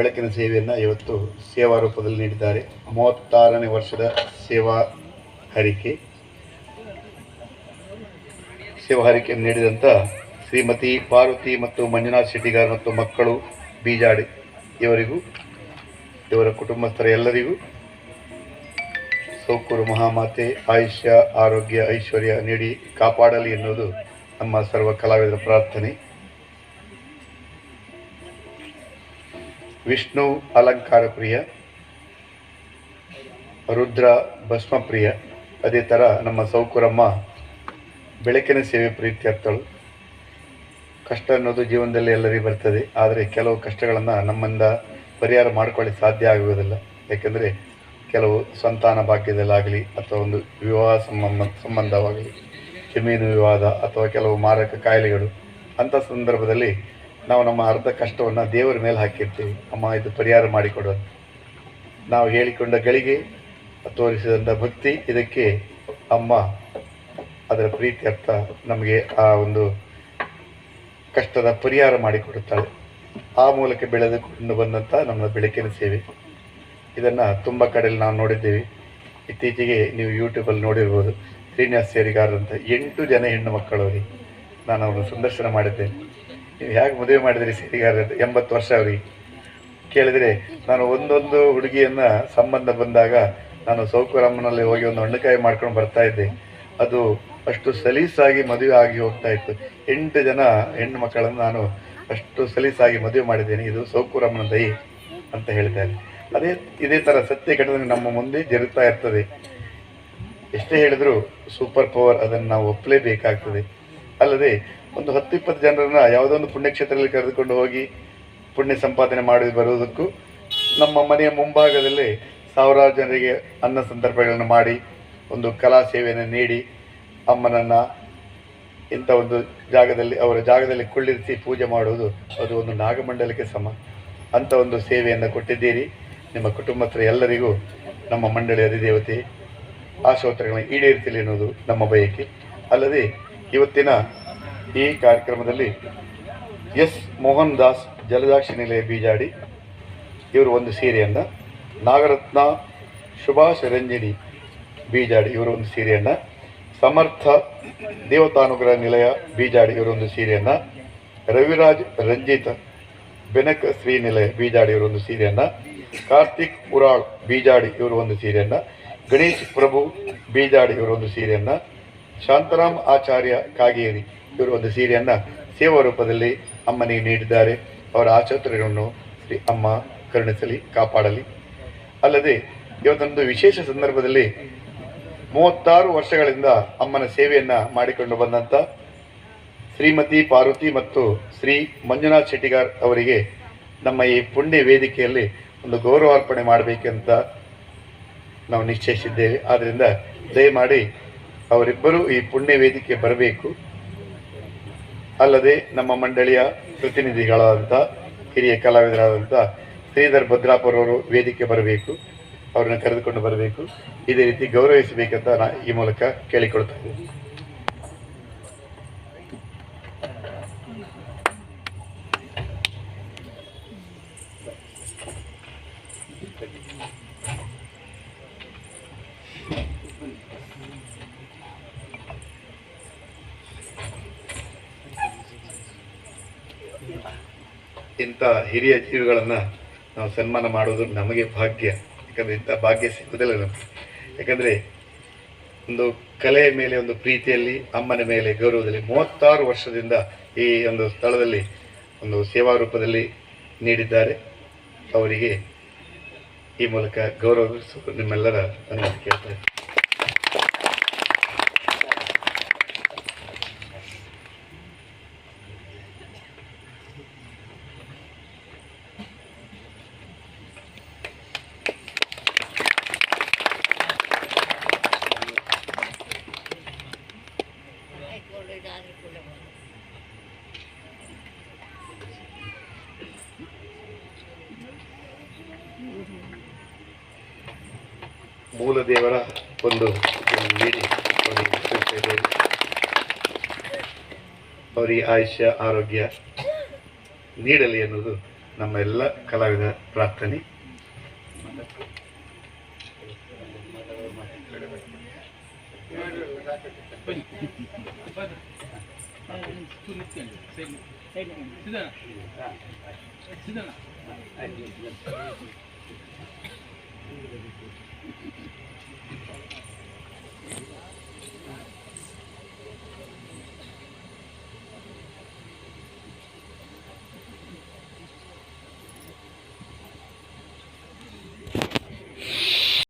ಬೆಳಕಿನ ಸೇವೆಯನ್ನು ಇವತ್ತು ಸೇವಾ ರೂಪದಲ್ಲಿ ನೀಡಿದ್ದಾರೆ. ಮೂವತ್ತಾರನೇ ವರ್ಷದ ಸೇವಾ ಹರಿಕೆ. ಸೇವಾ ಹರಿಕೆಯನ್ನು ನೀಡಿದಂಥ ಶ್ರೀಮತಿ ಪಾರ್ವತಿ ಮತ್ತು ಮಂಜುನಾಥ್ ಶೆಟ್ಟಿಗಾರ್ ಮತ್ತು ಮಕ್ಕಳು ಬೀಜಾಡಿ ಇವರಿಗೂ, ಇವರ ಕುಟುಂಬಸ್ಥರ ಎಲ್ಲರಿಗೂ ಸೌಕೂರು ಮಹಾಮಾತೆ ಆಯುಷ್ಯ, ಆರೋಗ್ಯ, ಐಶ್ವರ್ಯ ನೀಡಿ ಕಾಪಾಡಲಿ ಎನ್ನುವುದು ನಮ್ಮ ಸರ್ವ ಕಲಾವಿದರ ಪ್ರಾರ್ಥನೆ. ವಿಷ್ಣು ಅಲಂಕಾರ ಪ್ರಿಯ, ರುದ್ರ ಭಸ್ಮಪ್ರಿಯ ಅದೇ ಥರ ನಮ್ಮ ಸೌಕುರಮ್ಮ ಬೆಳಕಿನ ಸೇವೆ ಪ್ರೀತ್ಯರ್ಥಳು ಕಷ್ಟ ಅನ್ನೋದು ಜೀವನದಲ್ಲಿ ಎಲ್ಲರಿಗೂ ಬರ್ತದೆ, ಆದರೆ ಕೆಲವು ಕಷ್ಟಗಳನ್ನು ನಮ್ಮಿಂದ ಪರಿಹಾರ ಮಾಡ್ಕೊಳ್ಳಿ ಸಾಧ್ಯ ಆಗುವುದಿಲ್ಲ. ಯಾಕೆಂದರೆ ಕೆಲವು ಸಂತಾನ ಭಾಗ್ಯದಲ್ಲಾಗಲಿ ಅಥವಾ ಒಂದು ವಿವಾಹ ಸಂಬಂಧ, ಸಂಬಂಧವಾಗಲಿ, ಜಮೀನು ವಿವಾದ ಅಥವಾ ಕೆಲವು ಮಾರಕ ಕಾಯಿಲೆಗಳು, ಅಂಥ ಸಂದರ್ಭದಲ್ಲಿ ನಾವು ನಮ್ಮ ಅರ್ಧ ಕಷ್ಟವನ್ನು ದೇವರ ಮೇಲೆ ಹಾಕಿರ್ತೀವಿ. ಅಮ್ಮ, ಇದು ಪರಿಹಾರ ಮಾಡಿಕೊಡು ನಾವು ಹೇಳಿಕೊಂಡ ಗಳಿಗೆ ತೋರಿಸಿದಂಥ ಭಕ್ತಿ, ಇದಕ್ಕೆ ಅಮ್ಮ ಅದರ ಪ್ರೀತಿ ಅರ್ಥ ನಮಗೆ ಆ ಒಂದು ಕಷ್ಟದ ಪರಿಹಾರ ಮಾಡಿಕೊಡುತ್ತಾಳೆ. ಆ ಮೂಲಕ ಬೆಳೆದುಕೊಂಡು ಬಂದಂಥ ನಮ್ಮ ಬೆಳಕಿನ ಸೇವೆ. ಇದನ್ನು ತುಂಬ ಕಡೆಯಲ್ಲಿ ನಾವು ನೋಡಿದ್ದೇವೆ. ಇತ್ತೀಚೆಗೆ ನೀವು ಯೂಟ್ಯೂಬಲ್ಲಿ ನೋಡಿರ್ಬೋದು ಶ್ರೀನಿವಾಸ್ ಸೇರಿಗಾರರು ಅಂತ ಎಂಟು ಜನ ಹೆಣ್ಣು ಮಕ್ಕಳವರಿಗೆ ನಾನು ಅವರು ಸಂದರ್ಶನ ಮಾಡಿದ್ದೇನೆ. ನೀವು ಹೇಗೆ ಮದುವೆ ಮಾಡಿದ್ರಿ ಸೇರಿಗಾರ ಎಂಬತ್ತು ವರ್ಷ ಅವರಿಗೆ? ಕೇಳಿದರೆ ನಾನು ಒಂದೊಂದು ಹುಡುಗಿಯನ್ನು ಸಂಬಂಧ ಬಂದಾಗ ನಾನು ಸೌಕುರಮ್ಮನಲ್ಲಿ ಹೋಗಿ ಒಂದು ಹಣ್ಣುಕಾಯಿ ಮಾಡ್ಕೊಂಡು ಬರ್ತಾ ಇದ್ದೆ. ಅದು ಅಷ್ಟು ಸಲೀಸಾಗಿ ಮದುವೆ ಆಗಿ ಹೋಗ್ತಾ ಇತ್ತು. ಎಂಟು ಜನ ಹೆಣ್ಣು ಮಕ್ಕಳನ್ನು ನಾನು ಅಷ್ಟು ಸಲೀಸಾಗಿ ಮದುವೆ ಮಾಡಿದ್ದೇನೆ. ಇದು ಸೌಕುರಮ್ಮನ ದೈ ಅಂತ ಹೇಳ್ತಾರೆ ಅದೇ, ಇದೇ ಥರ ಸತ್ಯ ಘಟನೆ ನಮ್ಮ ಮುಂದೆ ಜರುಗ್ತಾ ಇರ್ತದೆ. ಎಷ್ಟೇ ಹೇಳಿದ್ರು ಸೂಪರ್ ಪವರ್ ಅದನ್ನು ನಾವು ಒಪ್ಪಲೇಬೇಕಾಗ್ತದೆ. ಅಲ್ಲದೆ ಒಂದು ಹತ್ತು ಇಪ್ಪತ್ತು ಜನರನ್ನ ಯಾವುದೋ ಒಂದು ಪುಣ್ಯಕ್ಷೇತ್ರದಲ್ಲಿ ಕರೆದುಕೊಂಡು ಹೋಗಿ ಪುಣ್ಯ ಸಂಪಾದನೆ ಮಾಡಿ ಬರುವುದಕ್ಕೂ ನಮ್ಮ ಮನೆಯ ಮುಂಭಾಗದಲ್ಲಿ ಸಾವಿರಾರು ಜನರಿಗೆ ಅನ್ನ ಸಂದರ್ಭಗಳನ್ನು ಮಾಡಿ ಒಂದು ಕಲಾ ಸೇವೆಯನ್ನು ನೀಡಿ ಅಮ್ಮನನ್ನು ಇಂಥ ಒಂದು ಜಾಗದಲ್ಲಿ, ಅವರ ಜಾಗದಲ್ಲಿ ಕುಳ್ಳಿರಿಸಿ ಪೂಜೆ ಮಾಡುವುದು ಅದು ಒಂದು ನಾಗಮಂಡಲಕ್ಕೆ ಸಮ. ಅಂಥ ಒಂದು ಸೇವೆಯನ್ನು ಕೊಟ್ಟಿದ್ದೀರಿ. ನಿಮ್ಮ ಕುಟುಂಬಸ್ಥರ ಎಲ್ಲರಿಗೂ ನಮ್ಮ ಮಂಡಳಿ ಅಧಿದೇವತೆ ಆಶೋತ್ತರಗಳನ್ನು ಈಡೇರಿಸಲಿ ಎನ್ನುವುದು ನಮ್ಮ ಬಯಕೆ. ಅಲ್ಲದೆ ಇವತ್ತಿನ ಈ ಕಾರ್ಯಕ್ರಮದಲ್ಲಿ ಎಸ್ ಮೋಹನ್ ದಾಸ್ ಜಲದಾಕ್ಷಿ ನಿಲಯ ಬೀಜಾಡಿ ಇವರು ಒಂದು ಸೀರೆಯನ್ನು, ನಾಗರತ್ನ ಸುಭಾಷ್ ರಂಜಿನಿ ಬೀಜಾಡಿ ಇವರು ಒಂದು ಸೀರೆಯನ್ನು, ಸಮರ್ಥ ದೇವತಾನುಗ್ರಹ ನಿಲಯ ಬೀಜಾಡಿ ಇವರೊಂದು ಸೀರೆಯನ್ನು, ರವಿರಾಜ್ ರಂಜಿತ್ ಬೆನಕ ಶ್ರೀ ನಿಲಯ ಬೀಜಾಡಿ ಇವರೊಂದು ಸೀರೆಯನ್ನು, ಕಾರ್ತಿಕ್ ಉರಾಳ್ ಬೀಜಾಡಿ ಇವರು ಒಂದು ಸೀರೆಯನ್ನು, ಗಣೇಶ್ ಪ್ರಭು ಬೀಜಾಡಿ ಇವರೊಂದು ಸೀರೆಯನ್ನು ಶಾಂತರಾಮ್ ಆಚಾರ್ಯ ಕಾಗೇರಿ ಇವರು ಒಂದು ಸೀರೆಯನ್ನು ಸೇವಾ ರೂಪದಲ್ಲಿ ಅಮ್ಮನಿಗೆ ನೀಡಿದ್ದಾರೆ. ಅವರ ಆಚರಣೆಗಳನ್ನು ಶ್ರೀ ಅಮ್ಮ ಕರುಣಿಸಲಿ, ಕಾಪಾಡಲಿ. ಅಲ್ಲದೆ ಇವತ್ತೊಂದು ವಿಶೇಷ ಸಂದರ್ಭದಲ್ಲಿ ಮೂವತ್ತಾರು ವರ್ಷಗಳಿಂದ ಅಮ್ಮನ ಸೇವೆಯನ್ನು ಮಾಡಿಕೊಂಡು ಬಂದಂಥ ಶ್ರೀಮತಿ ಪಾರ್ವತಿ ಮತ್ತು ಶ್ರೀ ಮಂಜುನಾಥ್ ಶೆಟ್ಟಿಗಾರ್ ಅವರಿಗೆ ನಮ್ಮ ಈ ಪುಣ್ಯ ವೇದಿಕೆಯಲ್ಲಿ ಒಂದು ಗೌರವಾರ್ಪಣೆ ಮಾಡಬೇಕಂತ ನಾವು ನಿಶ್ಚಯಿಸಿದ್ದೇವೆ. ಆದ್ದರಿಂದ ದಯಮಾಡಿ ಅವರಿಬ್ಬರೂ ಈ ಪುಣ್ಯ ವೇದಿಕೆ ಬರಬೇಕು. ಅಲ್ಲದೆ ನಮ್ಮ ಮಂಡಳಿಯ ಪ್ರತಿನಿಧಿಗಳಾದಂಥ ಹಿರಿಯ ಕಲಾವಿದರಾದಂಥ ಶ್ರೀಧರ್ ಭದ್ರಾಪುರವರು ವೇದಿಕೆ ಬರಬೇಕು, ಅವರನ್ನು ಕರೆದುಕೊಂಡು ಬರಬೇಕು. ಇದೇ ರೀತಿ ಗೌರವಿಸಬೇಕಂತ ನಾ ಈ ಮೂಲಕ ಕೇಳಿಕೊಳ್ತಾ ಇಂಥ ಹಿರಿಯ ಜೀವಿಗಳನ್ನು ನಾವು ಸನ್ಮಾನ ಮಾಡೋದು ನಮಗೆ ಭಾಗ್ಯ. ಯಾಕಂದರೆ ಇಂಥ ಭಾಗ್ಯ ಸಿಗುವುದಿಲ್ಲ ನಮಗೆ. ಯಾಕಂದರೆ ಒಂದು ಕಲೆಯ ಮೇಲೆ, ಒಂದು ಪ್ರೀತಿಯಲ್ಲಿ, ಅಮ್ಮನ ಮೇಲೆ ಗೌರವದಲ್ಲಿ ಮೂವತ್ತಾರು ವರ್ಷದಿಂದ ಈ ಒಂದು ಸ್ಥಳದಲ್ಲಿ ಒಂದು ಸೇವಾ ರೂಪದಲ್ಲಿ ನೀಡಿದ್ದಾರೆ. ಅವರಿಗೆ ಈ ಮೂಲಕ ಗೌರವಿಸುವುದು ನಿಮ್ಮೆಲ್ಲರ ಅನುಮತಿ ಕೇಳ್ತಾರೆ ಮೂಲ ದೇವರ ಒಂದು ನೀಡಿ ಅವರಿಗೆ ಆಯುಷ್ಯ ಆರೋಗ್ಯ ನೀಡಲಿ ಅನ್ನೋದು ನಮ್ಮ ಎಲ್ಲ ಕಲಾವಿದ ಪ್ರಾರ್ಥನೆ. ಸಿದ್ಧನ